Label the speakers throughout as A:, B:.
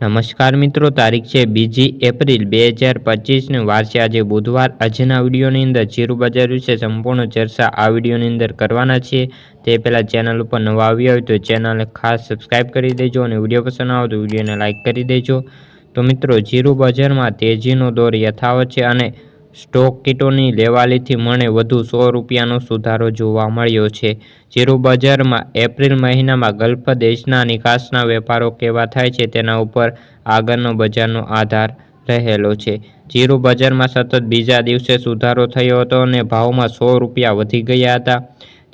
A: નમસ્કાર મિત્રો, તારીખ છે બીજી એપ્રિલ બે હજાર પચીસને. વાર છે આજે બુધવાર. આજના વિડીયોની અંદર જીરું બજાર વિશે સંપૂર્ણ ચર્ચા આ વિડીયોની અંદર કરવાના છીએ. તે પહેલાં ચેનલ ઉપર નવા આવ્યા હોય તો ચેનલને ખાસ સબસ્ક્રાઈબ કરી દેજો અને વીડિયો પસંદ આવે તો વિડીયોને લાઇક કરી દેજો. તો મિત્રો જીરું બજારમાં તેજીનો દોર યથાવત છે અને સ્ટોક કીટોની લેવાલીથી મને વધુ સો રૂપિયાનો સુધારો જોવા મળ્યો છે જીરું બજારમાં એપ્રિલ મહિનામાં ગલ્ફ દેશના નિકાસના વેપારો કેવા થાય છે તેના ઉપર આગળનો બજારનો આધાર રહેલો છે. જીરું બજારમાં સતત બીજા દિવસે સુધારો થયો હતો અને ભાવમાં સો રૂપિયા વધી ગયા હતા.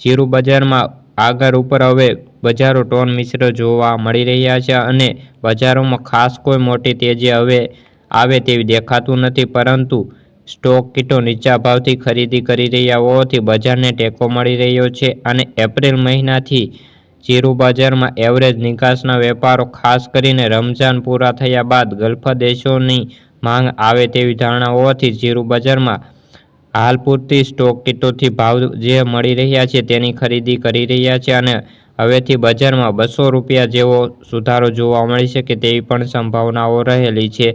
A: જીરું બજારમાં આગળ ઉપર હવે બજારો ટોન મિશ્ર જોવા મળી રહ્યા છે અને બજારોમાં ખાસ કોઈ મોટી તેજી હવે આવે તેવી દેખાતું નથી, પરંતુ સ્ટોક કીટો નીચા ભાવથી ખરીદી કરી રહ્યા હોવાથી બજારને ટેકો મળી રહ્યો છે અને એપ્રિલ મહિનાથી જીરું બજારમાં એવરેજ નિકાસના વેપારો ખાસ કરીને રમઝાન પૂરા થયા બાદ ગલ્ફ દેશોની માંગ આવે તેવી ધારણા હોવાથી જીરું બજારમાં હાલ પૂરતી સ્ટોક કીટોથી ભાવ જે મળી રહ્યા છે તેની ખરીદી કરી રહ્યા છે અને હવેથી બજારમાં બસો રૂપિયા જેવો સુધારો જોવા મળી શકે તેવી પણ સંભાવનાઓ રહેલી છે.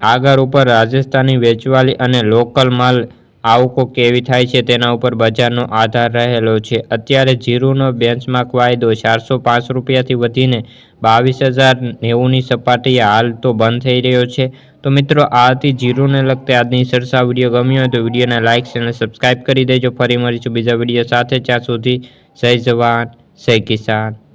A: આગળ ઉપર રાજસ્થાની વેચવાલી અને લોકલ માલ આવકો કેવી થાય છે તેના ઉપર બજારનો આધાર રહેલો છે. અત્યારે જીરુનો બેન્ચમાર્ક વાયદો ચારસો પાંચ રૂપિયાથી વધીને બાવીસ હજાર નેવુંની સપાટીએ હાલ તો બંધ થઈ રહ્યો છે. તો મિત્રો, આ હતી જીરુને લગતી આજની સરસા વીડિયો ગમ્યો હોય તો વિડીયોને લાઇક અને સબસ્ક્રાઈબ કરી દેજો. ફરી મળીશું બીજા વીડિયો સાથે. ત્યાં સુધી જય જવાન, જય કિસાન.